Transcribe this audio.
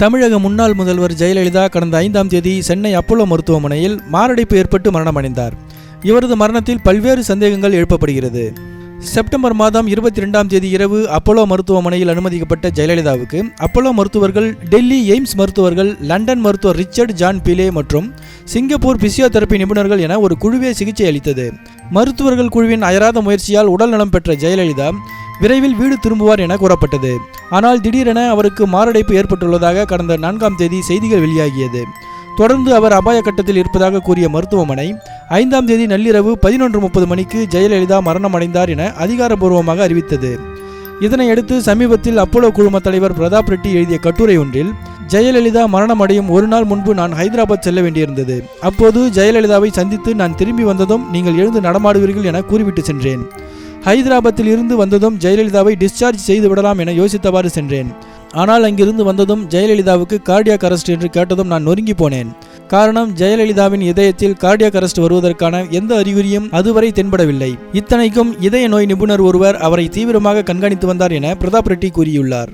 தமிழக முன்னாள் முதல்வர் ஜெயலலிதா கடந்த ஐந்தாம் தேதி சென்னை அப்போலோ மருத்துவமனையில் மாரடைப்பு ஏற்பட்டு மரணமடைந்தார் இவரது மரணத்தில் பல்வேறு சந்தேகங்கள் எழுப்பப்படுகிறது. செப்டம்பர் மாதம் இருபத்தி ரெண்டாம் தேதி இரவு அப்போலோ மருத்துவமனையில் அனுமதிக்கப்பட்ட ஜெயலலிதாவுக்கு அப்போலோ மருத்துவர்கள் டெல்லி எய்ம்ஸ் மருத்துவர்கள் லண்டன் மருத்துவர் ரிச்சர்ட் ஜான் பிலே மற்றும் சிங்கப்பூர் பிசியோதெரபி நிபுணர்கள் என ஒரு குழுவே சிகிச்சை அளித்தது. மருத்துவர்கள் குழுவின் அயராத முயற்சியால் உடல் நலம் பெற்ற ஜெயலலிதா விரைவில் வீடு திரும்புவார் என கூறப்பட்டது. ஆனால் திடீரென அவருக்கு மாரடைப்பு ஏற்பட்டுள்ளதாக கடந்த நான்காம் தேதி செய்திகள் வெளியாகியது. தொடர்ந்து அவர் அபாய கட்டத்தில் இருப்பதாக கூறிய மருத்துவமனை ஐந்தாம் தேதி நள்ளிரவு பதினொன்று முப்பது மணிக்கு ஜெயலலிதா மரணமடைந்தார் என அதிகாரப்பூர்வமாக அறிவித்தது. இதனையடுத்து சமீபத்தில் அப்போலோ குழும தலைவர் பிரதாப் ரெட்டி எழுதிய கட்டுரை ஒன்றில் ஜெயலலிதா மரணமடையும் ஒரு நாள் முன்பு நான் ஹைதராபாத் செல்ல வேண்டியிருந்தது. அப்போது ஜெயலலிதாவை சந்தித்து நான் திரும்பி வந்ததும் நீங்கள் எழுந்து நடமாடுவீர்கள் என கூறிவிட்டு சென்றேன். ஹைதராபாத்தில் இருந்து வந்ததும் ஜெயலலிதாவை டிஸ்சார்ஜ் செய்து விடலாம் என யோசித்தவாறு சென்றேன். ஆனால் அங்கிருந்து வந்ததும் ஜெயலலிதாவுக்கு கார்டியாக் அரெஸ்ட் என்று கேட்டதும் நான் நொறுங்கி போனேன். காரணம் ஜெயலலிதாவின் இதயத்தில் கார்டியாக் அரெஸ்ட் வருவதற்கான எந்த அறிகுறியும் அதுவரை தென்படவில்லை. இத்தனைக்கும் இதய நோய் நிபுணர் ஒருவர் அவரை தீவிரமாக கண்காணித்து வந்தார் என பிரதாப் ரெட்டி கூறியுள்ளார்.